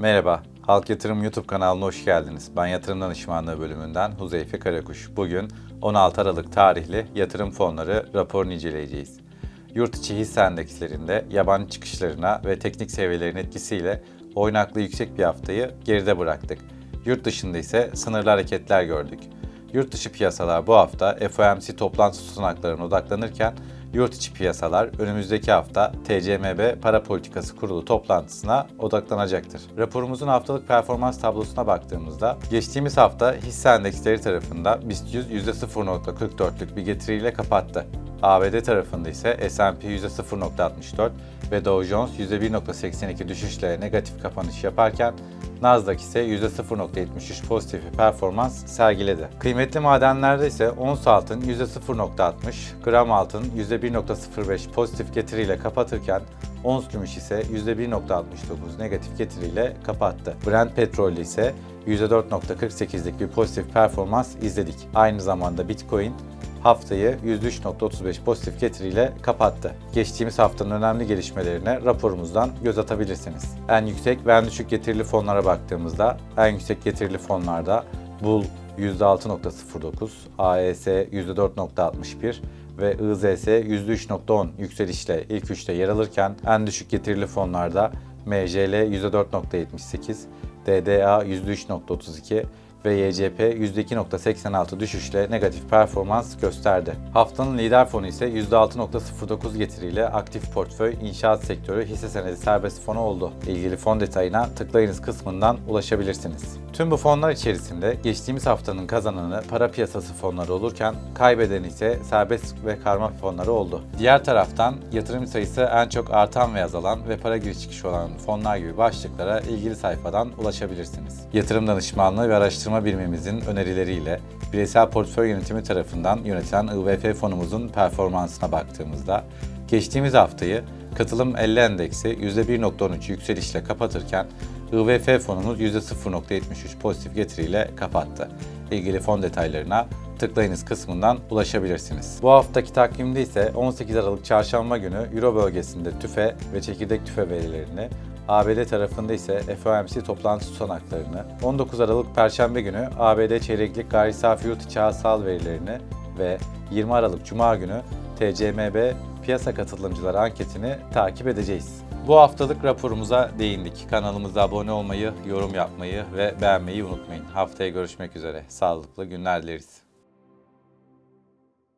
Merhaba, Halk Yatırım YouTube kanalına hoş geldiniz. Ben Yatırım Danışmanlığı bölümünden Huzeyfe Karakuş. Bugün 16 Aralık tarihli yatırım fonları raporunu inceleyeceğiz. Yurt içi hisse endekslerinde yabancı çıkışlarına ve teknik seviyelerin etkisiyle oynaklı yüksek bir haftayı geride bıraktık. Yurt dışında ise sınırlı hareketler gördük. Yurt dışı piyasalar bu hafta FOMC toplantı tutanaklarına odaklanırken yurt içi piyasalar önümüzdeki hafta TCMB Para Politikası Kurulu toplantısına odaklanacaktır. Raporumuzun haftalık performans tablosuna baktığımızda geçtiğimiz hafta hisse endeksleri tarafında BIST 100 %0.44'lük bir getiriyle kapattı. ABD tarafında ise S&P %0.64 ve Dow Jones %1.82 düşüşle negatif kapanış yaparken Nasdaq ise %0.73 pozitif bir performans sergiledi. Kıymetli madenlerde ise ons altın %0.60, gram altın %1.05 pozitif getiriyle kapatırken ons gümüş ise %1.69 negatif getiriyle kapattı. Brent petrol ise %4.48'lik bir pozitif performans izledik. Aynı zamanda Bitcoin haftayı %3.35 pozitif getiriyle kapattı. Geçtiğimiz haftanın önemli gelişmelerine raporumuzdan göz atabilirsiniz. En yüksek ve en düşük getirili fonlara baktığımızda en yüksek getirili fonlarda Bull %6.09, AES %4.61 ve IZS %3.10 yükselişle ilk üçte yer alırken en düşük getirili fonlarda MJL %4.78, DDA %3.32 ve YCP %2.86 düşüşle negatif performans gösterdi. Haftanın lider fonu ise %6.09 getiriyle aktif portföy inşaat sektörü hisse senedi serbest fonu oldu. İlgili fon detayına tıklayınız kısmından ulaşabilirsiniz. Tüm bu fonlar içerisinde geçtiğimiz haftanın kazananı para piyasası fonları olurken kaybedeni ise serbest ve karma fonları oldu. Diğer taraftan yatırım sayısı en çok artan ve azalan ve para giriş çıkışı olan fonlar gibi başlıklara ilgili sayfadan ulaşabilirsiniz. Yatırım danışmanlığı ve araştırma birimimizin önerileriyle bireysel portföy yönetimi tarafından yönetilen IVF fonumuzun performansına baktığımızda geçtiğimiz haftayı katılım 50 endeksi %1.13 yükselişle kapatırken IVF fonumuz %0.73 pozitif getiriyle kapattı. İlgili fon detaylarına tıklayınız kısmından ulaşabilirsiniz. Bu haftaki takvimde ise 18 Aralık Çarşamba günü Euro bölgesinde tüfe ve çekirdek tüfe verilerini, ABD tarafında ise FOMC toplantı tutanaklarını, 19 Aralık Perşembe günü ABD çeyreklik gayri safi yurt içi hasıla verilerini ve 20 Aralık Cuma günü TCMB piyasa katılımcıları anketini takip edeceğiz. Bu haftalık raporumuza değindik. Kanalımıza abone olmayı, yorum yapmayı ve beğenmeyi unutmayın. Haftaya görüşmek üzere. Sağlıklı günler dileriz.